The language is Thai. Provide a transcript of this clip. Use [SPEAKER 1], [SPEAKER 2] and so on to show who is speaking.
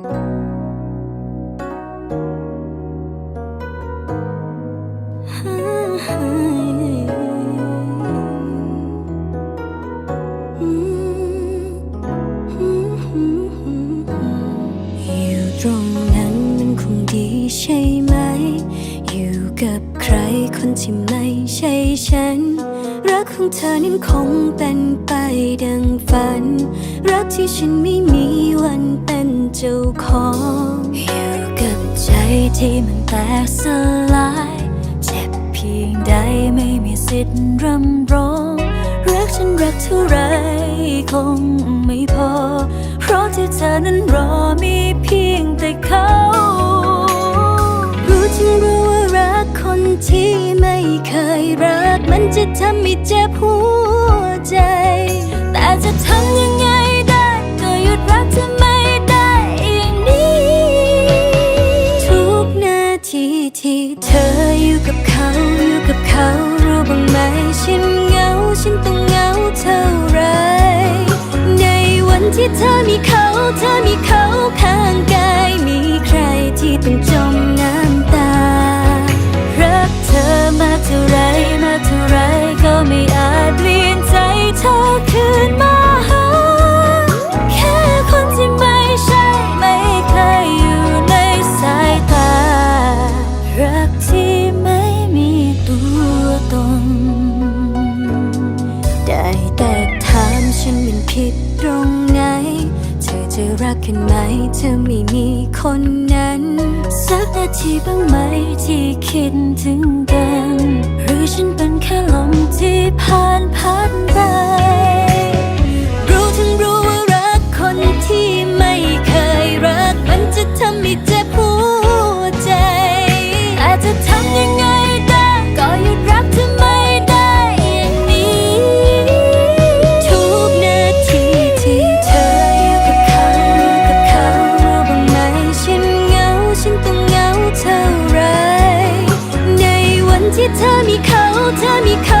[SPEAKER 1] อยู่ตรงนั้นมันคงดีใช่ไหม อยู่กับใครคนที่ไม่ใช่ฉัน รักของเธอนั้นคงเป็นไปดังฝัน รักที่ฉันไม่มี ของอยู่กับใจที่มันแตกสลาย เจ็บเพียงใดไม่มีสิทธิ์รำร้องรักฉันรักเท่าไรคงไม่พอ เพราะที่เธอนั้นรอมีเพียงแต่เขา รู้จึงรู้ว่ารักคนที่ไม่เคยรัก มันจะทำให้เจ็บหัวใจ แต่จะทำยังไงได้ก็หยุดรักเธอไม่ เธอมีเขาข้างกายมีใครที่ต้องจมน้ำตา รักเธอมาเท่าไรมาเท่าไรก็ไม่อาจเปลี่ยนใจเธอคืนมาหาแค่คนที่ไม่ใช่ไม่เคยอยู่ในสายตา รักที่ไม่มีตัวตน ได้แต่ถามฉันเป็นผิด จะรักกันไหมเธอไม่มีคนนั้น สักนาทีบ้างไหมที่คิดถึงกัน หรือฉันเป็น Kh